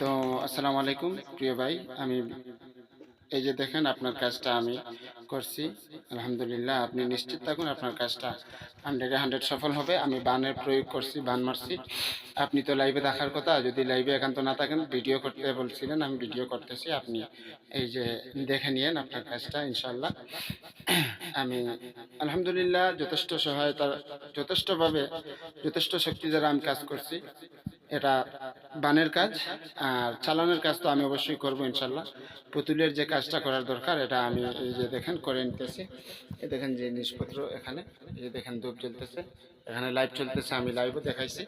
তো আসসালামু আলাইকুম, প্রিয় ভাই। আমি এই যে দেখেন আপনার কাজটা আমি করছি। আলহামদুলিল্লাহ, আপনি নিশ্চিত থাকুন আপনার কাজটা হান্ড্রেডে হান্ড্রেড সফল হবে। আমি বানের প্রয়োগ করছি, বান মারছি। আপনি তো লাইভে দেখার কথা, যদি লাইভে একান্ত না থাকেন ভিডিও করতে বলছিলেন, আমি ভিডিও করতেছি। আপনি এই যে দেখে নিয়েন আপনার কাজটা ইনশাল্লাহ আমি আলহামদুলিল্লাহ, যথেষ্ট সহায়তা, যথেষ্টভাবে, যথেষ্ট শক্তি দ্বারা আমি কাজ করছি। এটা বানের কাজ আর চালানোর কাজ তো আমি অবশ্যই করব ইনশাল্লাহ। পুতুলের যে কাজটা করার দরকার, এটা আমি এই যে দেখেন করে নিতেছি। এই দেখেন যে জিনিসপত্র এখানে, এই যে দেখেন ধূপ জ্বলতেছে। এখানে লাইভ চলতেছে, আমি লাইভও দেখাইছি।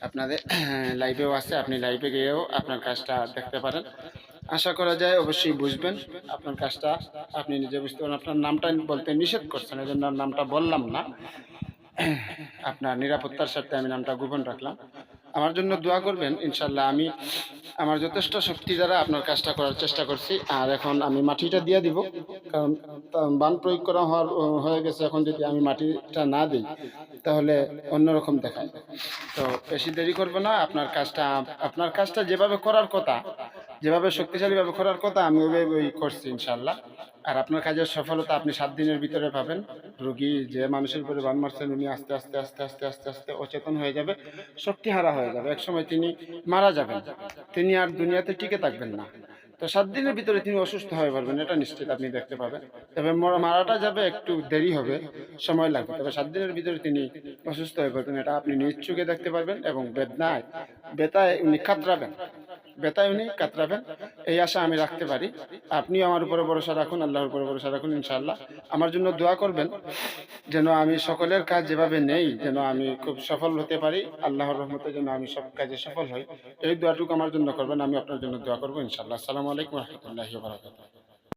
আপনাদের লাইভেও আছে, আপনি লাইভে গিয়েও আপনার কাজটা দেখতে পারেন। আশা করা যায় অবশ্যই বুঝবেন আপনার কাজটা। আপনি নিজে বুঝতে পারেন আপনার নামটা বলতে নিষেধ করছেন এই জন্য নামটা বললাম না। আপনার নিরাপত্তার সাথে আমি নামটা গোপন রাখলাম। আমার জন্য দোয়া করবেন ইনশাল্লাহ আমি আমার যথেষ্ট শক্তি দ্বারা আপনার কাজটা করার চেষ্টা করছি। আর এখন আমি মাটিটা দিয়ে দিব কারণ বান প্রয়োগ করা হওয়ার, হয়ে গেছে, এখন যদি আমি মাটিটা না দিই, তাহলে অন্যরকম দেখায়। তো বেশি দেরি করব না, আপনার কাজটা আপনার কাজটা যেভাবে করার কথা যেভাবে শক্তিশালী শক্তিশালীভাবে করার কথা, আমি ওইভাবে ওই করছি ইনশাল্লাহ আর আপনার কাজের সফলতা আপনি সাত দিনের ভিতরে পাবেন। রোগী যে মানুষের উপরে বান মারছেন, উনি আস্তে আস্তে আস্তে আস্তে আস্তে আস্তে অচেতন হয়ে যাবে, শক্তিহারা হয়ে যাবে। একসময় তিনি মারা যাবেন। তিনি আর দুনিয়াতে টিকে থাকবেন না। তো সাত দিনের ভিতরে তিনি অসুস্থ হয়ে পারবেন এটা নিশ্চিত আপনি দেখতে পাবেন। তবে মরা- মারাটা যাবে, একটু দেরি হবে, সময় লাগবে। তবে সাত দিনের ভিতরে তিনি অসুস্থ হয়ে পড়বেন, এটা আপনি নিজ চোখে দেখতে পারবেন এবং বেদনায়, বেতায় উনি কাতরাবেন। বেতায় উনি কাতরাবেন, এই আশা আমি রাখতে পারি। আপনিও আমার উপরে ভরসা রাখুন, আল্লাহর উপরে ভরসা রাখুন ইনশাল্লাহ আমার জন্য দোয়া করবেন, যেন আমি সকলের কাজ যেভাবে নেই, যেন আমি খুব সফল হতে পারি, আল্লাহর রহমতে যেন আমি সব কাজে সফল হই। এই দোয়াটুকু আমার জন্য করবেন, আমি আপনার জন্য দোয়া করব, ইনশাআল্লাহ। আসসালামু আলাইকুম রহমতুল্লাহ